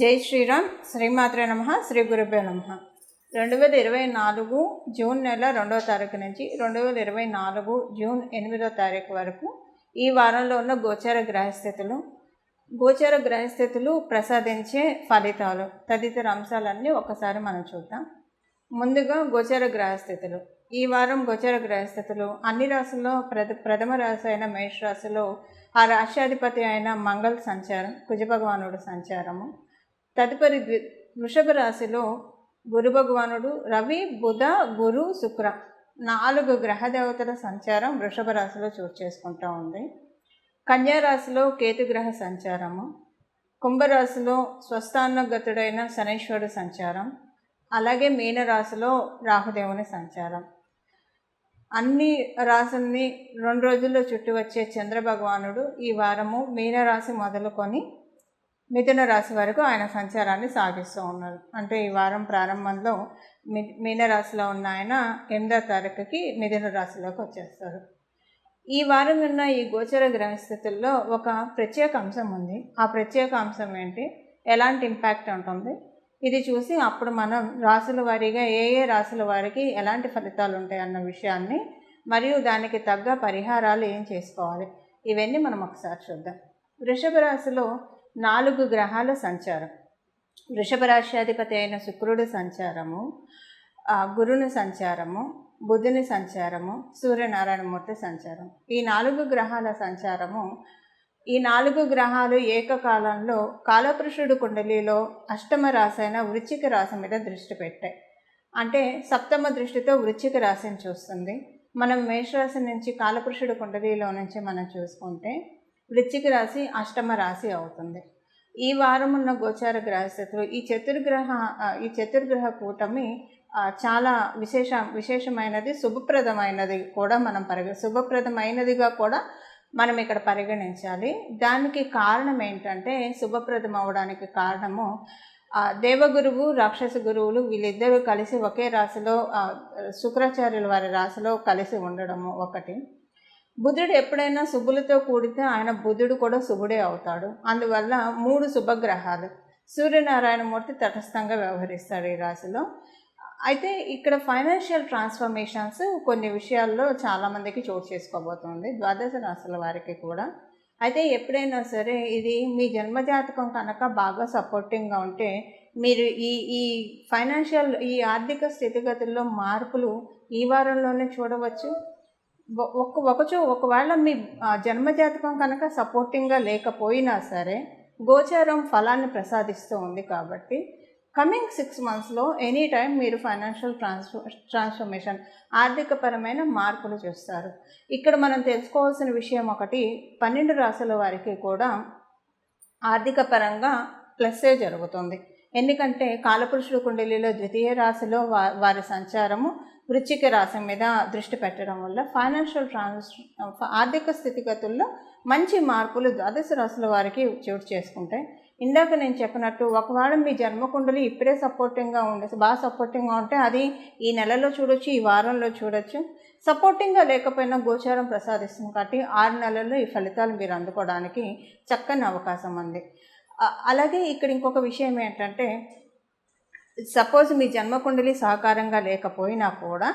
జై శ్రీరామ్ శ్రీమాత్రే నమ శ్రీ గురుభ్యో నమ. రెండు వేల ఇరవై నాలుగు జూన్ నెల రెండవ తారీఖు నుంచి రెండు వేల ఇరవై నాలుగు జూన్ ఎనిమిదో తారీఖు వరకు ఈ వారంలో ఉన్న గోచార గ్రహస్థితులు గోచార గ్రహస్థితులు ప్రసాదించే ఫలితాలు తదితర అంశాలన్నీ ఒకసారి మనం చూద్దాం. ముందుగా గోచార గ్రహస్థితులు. ఈ వారం గోచార గ్రహస్థితులు అన్ని రాశుల్లో ప్రథ ప్రథమ రాశి అయిన మేష రాశిలో ఆ రాష్ట్రాధిపతి అయిన మంగళ సంచారం కుజభగవానుడు సంచారము తదుపరి ద్వి వృషభ రాశిలో గురు భగవానుడు రవి బుధ గురు శుక్ర నాలుగు గ్రహ దేవతల సంచారం వృషభ రాశిలో చోటు చేసుకుంటూ ఉంది. కన్యారాశిలో కేతుగ్రహ సంచారము కుంభరాశిలో స్వస్థానగతుడైన శనీశ్వరుడు సంచారం అలాగే మీనరాశిలో రాహుదేవుని సంచారం. అన్ని రాశుల్ని రెండు రోజుల్లో చుట్టి వచ్చే చంద్రభగవానుడు ఈ వారము మీనరాశి మొదలుకొని మిథున రాశి వరకు ఆయన సంచారాన్ని సాగిస్తూ ఉన్నారు. అంటే ఈ వారం ప్రారంభంలో మి మీనరాశిలో ఉన్న ఆయన ఎనిమిదో తారీఖుకి మిథున రాశిలోకి వచ్చేస్తారు. ఈ వారం ఉన్న ఈ గోచర గ్రహస్థితుల్లో ఒక ప్రత్యేక అంశం ఉంది. ఆ ప్రత్యేక అంశం ఏంటి? ఎలాంటి ఇంపాక్ట్ ఉంటుంది? ఇది చూసి అప్పుడు మనం రాసుల వారీగా ఏ ఏ రాసుల వారికి ఎలాంటి ఫలితాలు ఉంటాయి అన్న విషయాన్ని మరియు దానికి తగ్గ పరిహారాలు ఏం చేసుకోవాలి? ఇవన్నీ మనం ఒకసారి చూద్దాం. వృషభ రాశిలో నాలుగు గ్రహాల సంచారం. వృషభ రాశ్యాధిపతి అయిన శుక్రుడి సంచారము గురుని సంచారము బుధుని సంచారము సూర్యనారాయణమూర్తి సంచారం. ఈ నాలుగు గ్రహాల సంచారము ఈ నాలుగు గ్రహాలు ఏకకాలంలో కాలపురుషుడు కుండలిలో అష్టమ రాశైన వృచ్చిక రాశి మీద దృష్టి పెట్టాయి. అంటే సప్తమ దృష్టితో వృచ్చిక రాశిని చూస్తుంది. మనం మేషరాశి నుంచి కాలపురుషుడు కుండలిలో నుంచి మనం చూసుకుంటే వృచ్చిక రాశి అష్టమ రాశి అవుతుంది. ఈ వారం ఉన్న గోచార గ్రహస్థితులు ఈ చతుర్గ్రహ ఈ చతుర్గ్రహ కూటమి చాలా విశేష విశేషమైనది శుభప్రదమైనది కూడా మనం పరిగ శుభప్రదమైనదిగా కూడా మనం ఇక్కడ పరిగణించాలి. దానికి కారణం ఏంటంటే శుభప్రదం అవడానికి కారణము దేవగురువు రాక్షస గురువులు వీళ్ళిద్దరూ కలిసి ఒకే రాశిలో శుక్రాచార్యుల వారి రాశిలో కలిసి ఉండడము ఒకటి. బుధుడు ఎప్పుడైనా శుభులతో కూడితే ఆయన బుధుడు కూడా శుభుడే అవుతాడు. అందువల్ల మూడు శుభగ్రహాలు. సూర్యనారాయణమూర్తి తటస్థంగా వ్యవహరిస్తాడు ఈ రాశిలో. అయితే ఇక్కడ ఫైనాన్షియల్ ట్రాన్స్ఫర్మేషన్స్ కొన్ని విషయాల్లో చాలామందికి చోటు చేసుకోబోతుంది. ద్వాదశ రాశుల వారికి కూడా. అయితే ఎప్పుడైనా సరే ఇది మీ జన్మజాతకం కనుక బాగా సపోర్టింగ్గా ఉంటే మీరు ఈ ఈ ఫైనాన్షియల్ ఈ ఆర్థిక స్థితిగతుల్లో మార్పులు ఈ వారంలోనే చూడవచ్చు. ఒక ఒకచో ఒకవేళ మీ జన్మజాతకం కనుక సపోర్టింగ్గా లేకపోయినా సరే గోచారం ఫలాన్ని ప్రసాదిస్తూ ఉంది కాబట్టి కమింగ్ సిక్స్ మంత్స్లో ఎనీ టైం మీరు ఫైనాన్షియల్ ట్రాన్స్ఫర్ ట్రాన్స్ఫర్మేషన్ ఆర్థికపరమైన మార్పులు చూస్తారు. ఇక్కడ మనం తెలుసుకోవాల్సిన విషయం ఒకటి పన్నెండు రాశుల వారికి కూడా ఆర్థిక పరంగా ప్లస్సే జరుగుతుంది. ఎందుకంటే కాలపురుషుడు కుండలిలో ద్వితీయ రాశిలో వారి సంచారము వృచ్చిక రాశి మీద దృష్టి పెట్టడం వల్ల ఫైనాన్షియల్ ట్రాన్స్ ఆర్థిక స్థితిగతుల్లో మంచి మార్పులు ద్వాదశ రాశుల వారికి చోటు చేసుకుంటాయి. ఇందాక నేను చెప్పినట్టు ఒకవేళ మీ జన్మకుండలు ఇప్పుడే సపోర్టింగ్గా ఉండే బాగా సపోర్టింగ్గా ఉంటే అది ఈ నెలలో చూడొచ్చు ఈ వారంలో చూడొచ్చు. సపోర్టింగ్గా లేకపోయినా గోచారం ప్రసాదిస్తుంది కాబట్టి ఆరు నెలల్లో ఈ ఫలితాలు మీరు అందుకోవడానికి చక్కని అవకాశం ఉంది. అలాగే ఇక్కడ ఇంకొక విషయం ఏంటంటే సపోజ్ మీ జన్మకుండలి సహకారంగా లేకపోయినా కూడా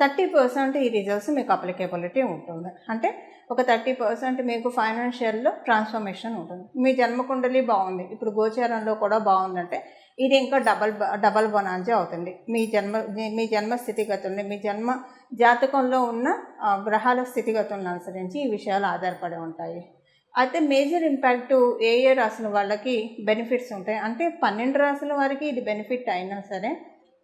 థర్టీ పర్సెంట్ ఈ రిజల్ట్స్ మీకు అప్లికేబిలిటీ ఉంటుంది. అంటే ఒక థర్టీ పర్సెంట్ మీకు ఫైనాన్షియల్లో ట్రాన్స్ఫర్మేషన్ ఉంటుంది. మీ జన్మకుండలి బాగుంది. ఇప్పుడు గోచారంలో కూడా బాగుందంటే ఇది ఇంకా డబల్ డబల్ బొనాంజీ అవుతుంది. మీ జన్మ మీ జన్మ స్థితిగతుల్ని మీ జన్మ జాతకంలో ఉన్న గ్రహాల స్థితిగతులను అనుసరించి ఈ విషయాలు ఆధారపడి ఉంటాయి. అయితే మేజర్ ఇంపాక్ట్ ఏ ఏ రాసిన వాళ్ళకి బెనిఫిట్స్ ఉంటాయి? అంటే పన్నెండు రాసుల వారికి ఇది బెనిఫిట్ అయినా సరే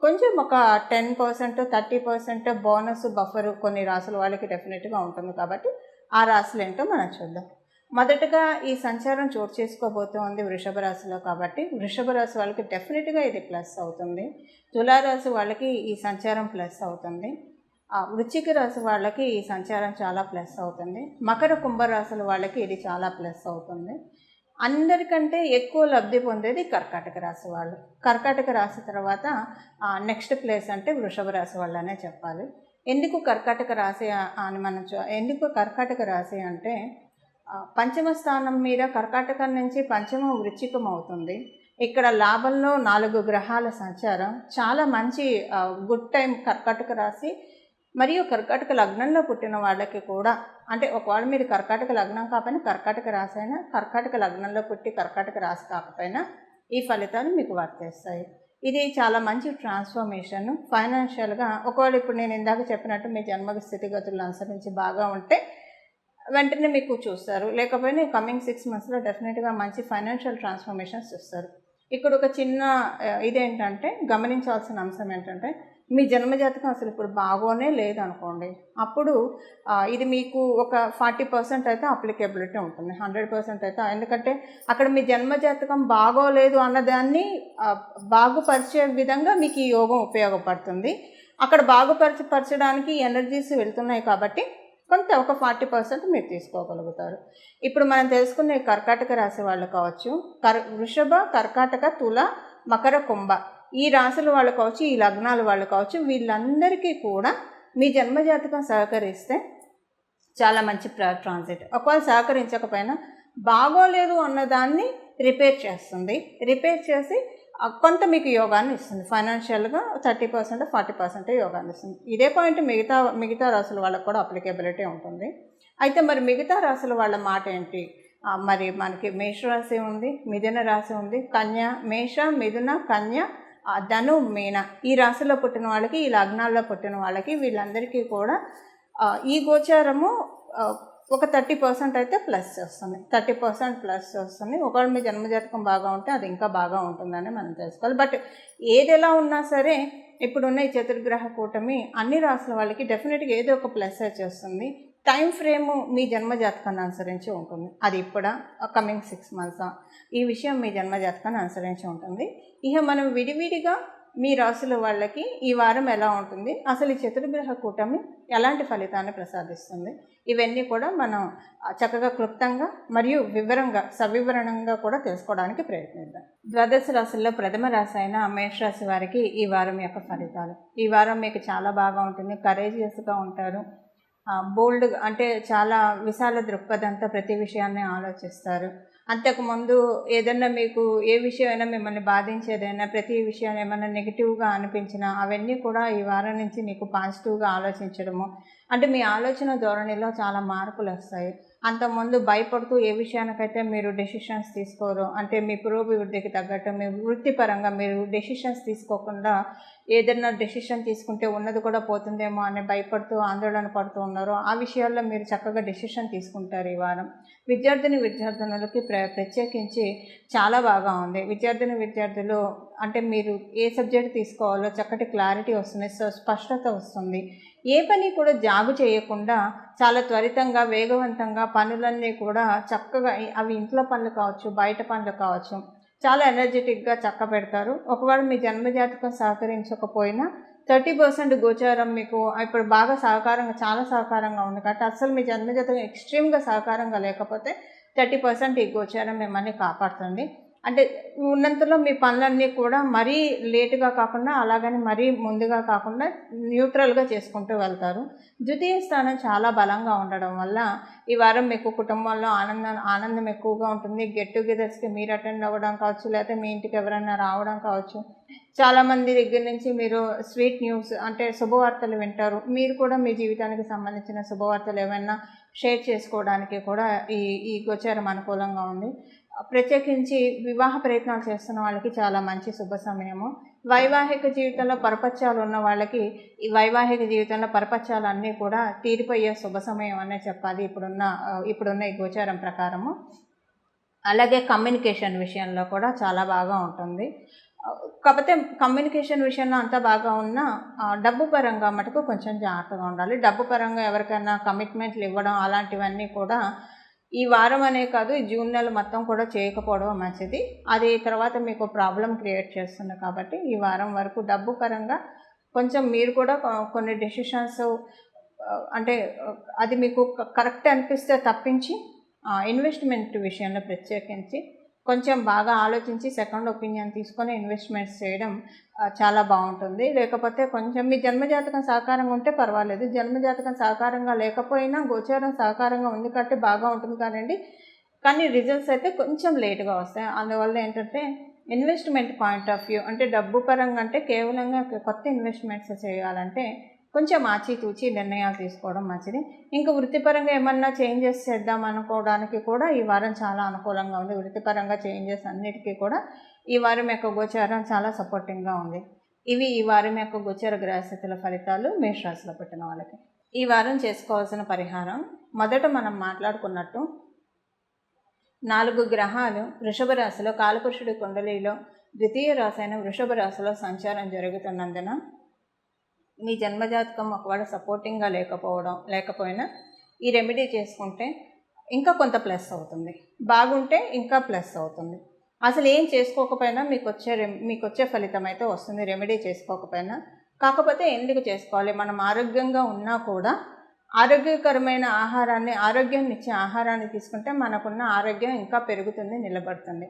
కొంచెం ఒక ten percent thirty percent bonus buffer కొన్ని రాసుల వాళ్ళకి డెఫినెట్గా ఉంటుంది కాబట్టి ఆ రాసులు ఏంటో మనం చూద్దాం. మొదటగా ఈ సంచారం చోటు చేసుకోబోతోంది వృషభ రాశిలో కాబట్టి వృషభ రాశి వాళ్ళకి డెఫినెట్గా ఇది ప్లస్ అవుతుంది. తులారాశి వాళ్ళకి ఈ సంచారం ప్లస్ అవుతుంది. వృచ్చిక రాశి వాళ్ళకి ఈ సంచారం చాలా ప్లస్ అవుతుంది. మకర కుంభరాశుల వాళ్ళకి ఇది చాలా ప్లస్ అవుతుంది. అందరికంటే ఎక్కువ లబ్ధి పొందేది కర్కాటక రాశి వాళ్ళు. కర్కాటక రాశి తర్వాత నెక్స్ట్ ప్లేస్ అంటే వృషభ రాశి వాళ్ళనే చెప్పాలి. ఎందుకు కర్కాటక రాశి అని మనం ఎందుకు కర్కాటక రాశి అంటే పంచమ స్థానం మీద కర్కాటకం నుంచి పంచమ వృచ్చికం అవుతుంది. ఇక్కడ లాభంలో నాలుగు గ్రహాల సంచారం. చాలా మంచి గుడ్ టైం కర్కాటక రాశి మరియు కర్కాటక లగ్నంలో పుట్టిన వాళ్ళకి కూడా అంటే ఒకవేళ మీరు కర్కాటక లగ్నం కాకపోయినా కర్కాటక రాశి అయినా కర్కాటక లగ్నంలో పుట్టి కర్కాటక రాశి కాకపోయినా ఈ ఫలితాలు మీకు వర్తిస్తాయి. ఇది చాలా మంచి ట్రాన్స్ఫర్మేషన్ ఫైనాన్షియల్గా ఒకవేళ ఇప్పుడు నేను ఇందాక చెప్పినట్టు మీ జన్మ స్థితిగతులను అనుసరించి బాగా ఉంటే వెంటనే మీకు చూస్తారు. లేకపోయినా కమింగ్ సిక్స్ మంత్స్లో డెఫినెట్గా మంచి ఫైనాన్షియల్ ట్రాన్స్ఫర్మేషన్స్ చూస్తారు. ఇక్కడ ఒక చిన్న ఇదేంటంటే గమనించాల్సిన అంశం ఏంటంటే మీ జన్మజాతకం అసలు ఇప్పుడు బాగోనే లేదనుకోండి. అప్పుడు ఇది మీకు ఒక ఫార్టీ పర్సెంట్ అయితే అప్లికేబిలిటీ ఉంటుంది. హండ్రెడ్ పర్సెంట్ అయితే. ఎందుకంటే అక్కడ మీ జన్మజాతకం బాగోలేదు అన్నదాన్ని బాగుపరిచే విధంగా మీకు ఈ యోగం ఉపయోగపడుతుంది. అక్కడ బాగుపరచపరచడానికి ఎనర్జీస్ వెళ్తున్నాయి కాబట్టి కొంత ఒక ఫార్టీ పర్సెంట్ మీరు తీసుకోగలుగుతారు. ఇప్పుడు మనం తెలుసుకునే కర్కాటక రాశి వాళ్ళు కావచ్చు కర్ వృషభ కర్కాటక తుల మకర కుంభ. ఈ రాశుల వాళ్ళు కావచ్చు ఈ లగ్నాల వాళ్ళు కావచ్చు వీళ్ళందరికీ కూడా మీ జన్మజాతకం సహకరిస్తే చాలా మంచి ట్రాన్సిట్ ఒకవేళ సహకరించకపోయినా బాగోలేదు అన్నదాన్ని రిపేర్ చేస్తుంది. రిపేర్ చేసి కొంత మీకు యోగాన్ని ఇస్తుంది. ఫైనాన్షియల్గా థర్టీ పర్సెంట్ ఫార్టీ పర్సెంట్ యోగాన్ని ఇస్తుంది. ఇదే పాయింట్ మిగతా మిగతా రాసుల వాళ్ళకు కూడా అప్లికేబిలిటీ ఉంటుంది. అయితే మరి మిగతా రాసుల వాళ్ళ మాట ఏంటి? మరి మనకి మేషరాశి ఉంది మిథున రాశి ఉంది కన్య మేష మిథున కన్య ధను మీన ఈ రాశిలో పుట్టిన వాళ్ళకి ఈ లగ్నాల్లో పుట్టిన వాళ్ళకి వీళ్ళందరికీ కూడా ఈ గోచారము ఒక థర్టీ పర్సెంట్ అయితే ప్లస్ వస్తుంది. థర్టీ పర్సెంట్ ప్లస్ వస్తుంది. ఒకవేళ మీ జన్మజాతకం బాగా ఉంటే అది ఇంకా బాగా ఉంటుందని మనం తెలుసుకోవాలి. బట్ ఏది ఎలా ఉన్నా సరే ఇప్పుడున్న ఈ చతుర్గ్రహ కూటమి అన్ని రాసుల వాళ్ళకి డెఫినెట్గా ఏదో ఒక ప్లస్ చేస్తుంది టైం ఫ్రేమ్ మీ జన్మజాతకాన్ని అనుసరించి ఉంటుంది. అది ఇప్పుడా? కమింగ్ సిక్స్ మంత్సా ఈ విషయం మీ జన్మజాతకాన్ని అనుసరించి ఉంటుంది. ఇక మనం విడివిడిగా మీ రాసుల వాళ్ళకి ఈ వారం ఎలా ఉంటుంది? అసలు ఈ చతుర్గ్రహ కూటమి ఎలాంటి ఫలితాన్ని ప్రసాదిస్తుంది? ఇవన్నీ కూడా మనం చక్కగా క్లుప్తంగా మరియు వివరంగా సవివరణంగా కూడా తెలుసుకోవడానికి ప్రయత్నిద్దాం. ద్వాదశ రాశుల్లో ప్రథమ రాశి అయిన మేషరాశి వారికి ఈ వారం యొక్క ఫలితాలు. ఈ వారం మీకు చాలా బాగా ఉంటుంది. కరేజియస్గా ఉంటారు. బోల్డ్ అంటే చాలా విశాల దృక్పథంతో ప్రతి విషయాన్ని ఆలోచిస్తారు. అంతకుముందు ఏదన్నా మీకు ఏ విషయమైనా మిమ్మల్ని బాధించేదైనా ప్రతి విషయం ఏమైనా నెగిటివ్గా అనిపించినా అవన్నీ కూడా ఈ వారం నుంచి మీకు పాజిటివ్గా ఆలోచించడము. అంటే మీ ఆలోచన ధోరణిలో చాలా మార్పులు వస్తాయి అంతకుముందు భయపడుతూ ఏ విషయానికైతే మీరు డెసిషన్స్ తీసుకోరు అంటే మీ పురోభివృద్ధికి తగ్గట్టు మీ వృత్తిపరంగా మీరు డెసిషన్స్ తీసుకోకుండా ఏదైనా డెసిషన్ తీసుకుంటే ఉన్నది కూడా పోతుందేమో అని భయపడుతూ ఆందోళన పడుతూ ఉన్నారో ఆ విషయాల్లో మీరు చక్కగా డెసిషన్ తీసుకుంటారు ఈ వారం. విద్యార్థిని విద్యార్థినులకి ప్ర ప్రత్యేకించి చాలా బాగా ఉంది. విద్యార్థిని విద్యార్థులు అంటే మీరు ఏ సబ్జెక్ట్ తీసుకోవాలో చక్కటి క్లారిటీ వస్తుంది స్పష్టత వస్తుంది. ఏ పని కూడా జాగు చేయకుండా చాలా త్వరితంగా వేగవంతంగా పనులన్నీ కూడా చక్కగా అవి ఇంట్లో పనులు కావచ్చు బయట పనులు కావచ్చు చాలా ఎనర్జెటిక్గా చక్క పెడతారు. ఒకవేళ మీ జన్మజాతకం సహకరించకపోయినా థర్టీ పర్సెంట్ గోచారం మీకు ఇప్పుడు బాగా సహకారంగా చాలా సహకారంగా ఉంది కాబట్టి అసలు మీ జన్మజాతకం ఎక్స్ట్రీమ్గా సహకారంగా లేకపోతే థర్టీ పర్సెంట్ ఈ గోచారం మిమ్మల్ని కాపాడుతుంది. అంటే ఉన్నంతలో మీ పనులన్నీ కూడా మరీ లేటుగా కాకుండా అలాగని మరీ ముందుగా కాకుండా న్యూట్రల్గా చేసుకుంటూ వెళ్తారు. ద్వితీయ స్థానం చాలా బలంగా ఉండడం వల్ల ఈ వారం మీకు కుటుంబంలో ఆనందం ఆనందం ఎక్కువగా ఉంటుంది. గెట్ టుగెదర్స్కి మీరు అటెండ్ అవ్వడం కావచ్చు లేకపోతే మీ ఇంటికి ఎవరైనా రావడం కావచ్చు. చాలామంది దగ్గర నుంచి మీరు స్వీట్ న్యూస్ అంటే శుభవార్తలు వింటారు. మీరు కూడా మీ జీవితానికి సంబంధించిన శుభవార్తలు ఏమైనా షేర్ చేసుకోవడానికి కూడా ఈ ఈ గోచారం అనుకూలంగా ఉంది. ప్రత్యేకించి వివాహ ప్రయత్నాలు చేస్తున్న వాళ్ళకి చాలా మంచి శుభ సమయము. వైవాహిక జీవితంలో పరపత్యాలు ఉన్న వాళ్ళకి ఈ వైవాహిక జీవితంలో పరపత్యాలు అన్నీ కూడా తీరిపోయే శుభ సమయం అనే చెప్పాలి ఇప్పుడున్న ఇప్పుడున్న ఈ గోచారం ప్రకారము. అలాగే కమ్యూనికేషన్ విషయంలో కూడా చాలా బాగా ఉంటుంది. కాకపోతే కమ్యూనికేషన్ విషయంలో అంతా బాగా ఉన్నా డబ్బు పరంగా మటుకు కొంచెం జాగ్రత్తగా ఉండాలి. డబ్బు పరంగా ఎవరికైనా కమిట్మెంట్లు ఇవ్వడం అలాంటివన్నీ కూడా ఈ వారం అనే కాదు ఈ జూన్ నెల మొత్తం కూడా చేయకపోవడం మంచిది. అది తర్వాత మీకు ప్రాబ్లం క్రియేట్ చేస్తుంది కాబట్టి ఈ వారం వరకు డబ్బు పరంగా కొంచెం మీరు కూడా కొన్ని డెసిషన్స్ అంటే అది మీకు కరెక్ట్ అనిపిస్తే తప్పించి ఇన్వెస్ట్మెంట్ విషయంలో ప్రత్యేకించి కొంచెం బాగా ఆలోచించి సెకండ్ ఒపీనియన్ తీసుకొని ఇన్వెస్ట్మెంట్స్ చేయడం చాలా బాగుంటుంది. లేకపోతే కొంచెం మీ జన్మజాతకం సహకారంగా ఉంటే పర్వాలేదు. జన్మజాతకం సహకారంగా లేకపోయినా గోచారం సహకారంగా ఉంది కాబట్టి బాగా ఉంటుంది కానండి. కానీ రిజల్ట్స్ అయితే కొంచెం లేట్గా వస్తాయి. అందువల్ల ఏంటంటే ఇన్వెస్ట్మెంట్ పాయింట్ ఆఫ్ వ్యూ అంటే డబ్బు పరంగా అంటే కేవలంగా కొత్త ఇన్వెస్ట్మెంట్స్ చేయాలంటే కొంచెం ఆచితూచి నిర్ణయాలు తీసుకోవడం మంచిది. ఇంకా వృత్తిపరంగా ఏమన్నా చేంజెస్ చేద్దాం అనుకోవడానికి కూడా ఈ వారం చాలా అనుకూలంగా ఉంది. వృత్తిపరంగా చేంజెస్ అన్నిటికీ కూడా ఈ వారం యొక్క గోచారం చాలా సపోర్టింగ్గా ఉంది. ఇవి ఈ వారం యొక్క గోచర గ్రహస్థితుల ఫలితాలు మేషరాశిలో పెట్టిన వాళ్ళకి. ఈ వారం చేసుకోవాల్సిన పరిహారం మొదట మనం మాట్లాడుకున్నట్టు నాలుగు గ్రహాలు వృషభ రాశిలో కాలపురుషుడి కుండలిలో ద్వితీయ రాశి అయిన వృషభ రాశిలో సంచారం జరుగుతున్నందున మీ జన్మజాతకం ఒకవేళ సపోర్టింగ్గా లేకపోవడం లేకపోయినా ఈ రెమెడీ చేసుకుంటే ఇంకా కొంత ప్లస్ అవుతుంది. బాగుంటే ఇంకా ప్లస్ అవుతుంది. అసలు ఏం చేసుకోకపోయినా మీకు వచ్చే రె మీకు వచ్చే ఫలితం అయితే వస్తుంది. రెమెడీ చేసుకోకపోయినా. కాకపోతే ఎందుకు చేసుకోవాలి? మనం ఆరోగ్యంగా ఉన్నా కూడా ఆరోగ్యకరమైన ఆహారాన్ని ఆరోగ్యాన్ని ఇచ్చే ఆహారాన్ని తీసుకుంటే మనకున్న ఆరోగ్యం ఇంకా పెరుగుతుంది నిలబడుతుంది.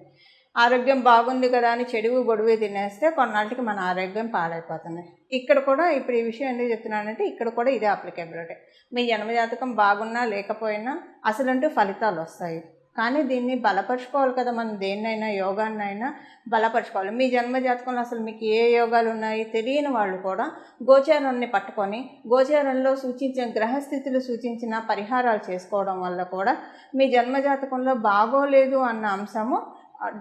ఆరోగ్యం బాగుంది కదా అని చెడువు గొడువు తినేస్తే కొన్నాళ్ళకి మన ఆరోగ్యం పాడైపోతుంది. ఇక్కడ కూడా ఇప్పుడు ఈ విషయం ఎందుకు చెప్తున్నానంటే ఇక్కడ కూడా ఇదే అప్లికేబిలిటీ మీ జన్మజాతకం బాగున్నా లేకపోయినా అసలంటూ ఫలితాలు వస్తాయి. కానీ దీన్ని బలపరుచుకోవాలి కదా మనం దేన్నైనా యోగాన్నైనా బలపరుచుకోవాలి. మీ జన్మజాతకంలో అసలు మీకు ఏ యోగాలు ఉన్నాయి తెలియని వాళ్ళు కూడా గోచారాన్ని పట్టుకొని గోచారంలో సూచించిన గ్రహస్థితులు సూచించిన పరిహారాలు చేసుకోవడం వల్ల కూడా మీ జన్మజాతకంలో బాగోలేదు అన్న అంశము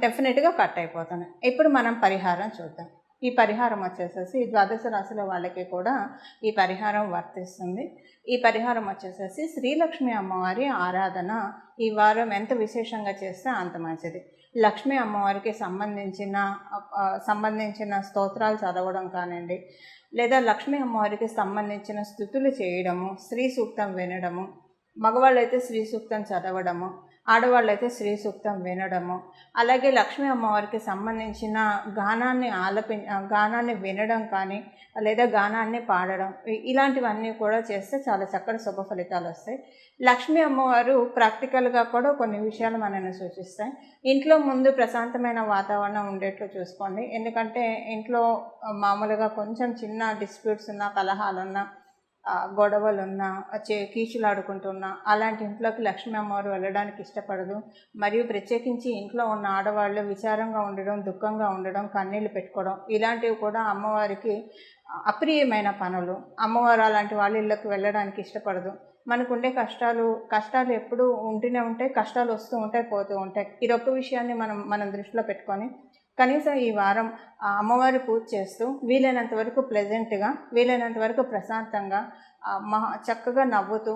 డెఫినెట్గా కట్ అయిపోతుంది. ఇప్పుడు మనం పరిహారం చూద్దాం. ఈ పరిహారం వచ్చేసేసి ద్వాదశ రాశిలో వాళ్ళకి కూడా ఈ పరిహారం వర్తిస్తుంది. ఈ పరిహారం వచ్చేసేసి శ్రీలక్ష్మి అమ్మవారి ఆరాధన ఈ వారం ఎంత విశేషంగా చేస్తే అంత మంచిది. లక్ష్మీ అమ్మవారికి సంబంధించిన సంబంధించిన స్తోత్రాలు చదవడం కానివ్వండి లేదా లక్ష్మీ అమ్మవారికి సంబంధించిన స్థుతులు చేయడము శ్రీ సూక్తం వినడము మగవాళ్ళైతే శ్రీ సూక్తం చదవడము ఆడవాళ్ళైతే శ్రీ సూక్తం వినడము. అలాగే లక్ష్మీ అమ్మవారికి సంబంధించిన గానాన్ని ఆలపి గానాన్ని వినడం కానీ లేదా గానాన్ని పాడడం ఇలాంటివన్నీ కూడా చేస్తే చాలా చక్కటి శుభ ఫలితాలు వస్తాయి. లక్ష్మీ అమ్మవారు ప్రాక్టికల్గా కూడా కొన్ని విషయాలు మనల్ని సూచిస్తాయి. ఇంట్లో ముందు ప్రశాంతమైన వాతావరణం ఉండేట్లు చూసుకోండి. ఎందుకంటే ఇంట్లో మామూలుగా కొంచెం చిన్న డిస్ప్యూట్స్ ఉన్న కలహాలున్నా గొడవలున్నా చే కీచులాడుకుంటున్నా అలాంటి ఇంట్లోకి లక్ష్మీ అమ్మవారు వెళ్ళడానికి ఇష్టపడదు. మరియు ప్రత్యేకించి ఇంట్లో ఉన్న ఆడవాళ్ళు విచారంగా ఉండడం దుఃఖంగా ఉండడం కన్నీళ్ళు పెట్టుకోవడం ఇలాంటివి కూడా అమ్మవారికి అప్రియమైన పనులు. అమ్మవారు అలాంటి వాళ్ళ ఇళ్ళకి వెళ్ళడానికి ఇష్టపడదు. మనకుండే కష్టాలు కష్టాలు ఎప్పుడూ ఉంటూనే ఉంటాయి కష్టాలు వస్తూ ఉంటాయి పోతూ ఉంటాయి. ఇదొక్క విషయాన్ని మనం మనం దృష్టిలో పెట్టుకొని కనీసం ఈ వారం ఆ అమ్మవారి పూజ చేస్తూ వీలైనంత వరకు ప్లెజెంట్గా వీలైనంత వరకు ప్రశాంతంగా మహా చక్కగా నవ్వుతూ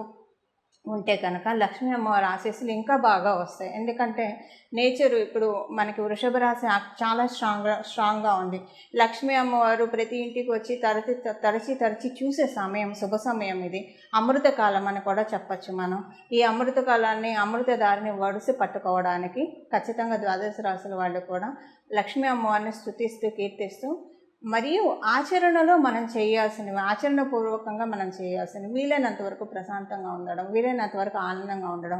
ఉంటే కనుక లక్ష్మీ అమ్మవారి ఆశీస్సులు ఇంకా బాగా వస్తాయి. ఎందుకంటే నేచర్ ఇప్పుడు మనకి వృషభ రాశి చాలా స్ట్రాంగ్గా స్ట్రాంగ్గా ఉంది. లక్ష్మీ అమ్మవారు ప్రతి ఇంటికి వచ్చి తరచి తరచి తరచి చూసే సమయం శుభ సమయం ఇది. అమృత కాలం అని కూడా చెప్పచ్చు మనం. ఈ అమృత కాలాన్ని అమృత దారిని వడిసి పట్టుకోవడానికి ఖచ్చితంగా ద్వాదశ రాశుల వాళ్ళు కూడా లక్ష్మీ అమ్మవారిని స్థుతిస్తూ కీర్తిస్తూ మరియు ఆచరణలో మనం చేయాల్సినవి ఆచరణపూర్వకంగా మనం చేయాల్సినవి వీలైనంత వరకు ప్రశాంతంగా ఉండడం వీలైనంత వరకు ఆనందంగా ఉండడం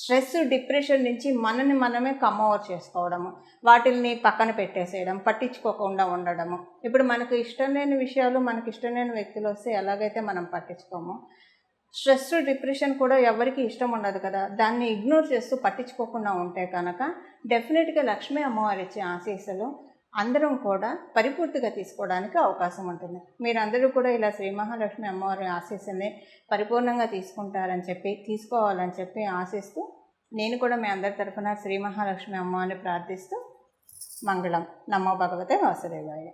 స్ట్రెస్ డిప్రెషన్ నుంచి మనని మనమే కమ్ ఓవర్ చేసుకోవడము వాటిల్ని పక్కన పెట్టేసేయడం పట్టించుకోకుండా ఉండడము. ఇప్పుడు మనకు ఇష్టం లేని విషయాలు మనకి ఇష్టం లేని వ్యక్తులు వస్తే ఎలాగైతే మనం పట్టించుకోమో స్ట్రెస్ డిప్రెషన్ కూడా ఎవరికి ఇష్టం ఉండదు కదా. దాన్ని ఇగ్నోర్ చేస్తూ పట్టించుకోకుండా ఉంటే కనుక డెఫినెట్గా లక్ష్మీ అమ్మవారి ఇచ్చే ఆశీస్సులు అందరం కూడా పరిపూర్తిగా తీసుకోవడానికి అవకాశం ఉంటుంది. మీరందరూ కూడా ఇలా శ్రీ మహాలక్ష్మి అమ్మవారి ఆశీస్సుని పరిపూర్ణంగా తీసుకుంటారని చెప్పి తీసుకోవాలని చెప్పి ఆశిస్తూ నేను కూడా మీ అందరి తరఫున శ్రీ మహాలక్ష్మి అమ్మవారిని ప్రార్థిస్తూ మంగళం. నమో భగవతే వాసుదేవాయ.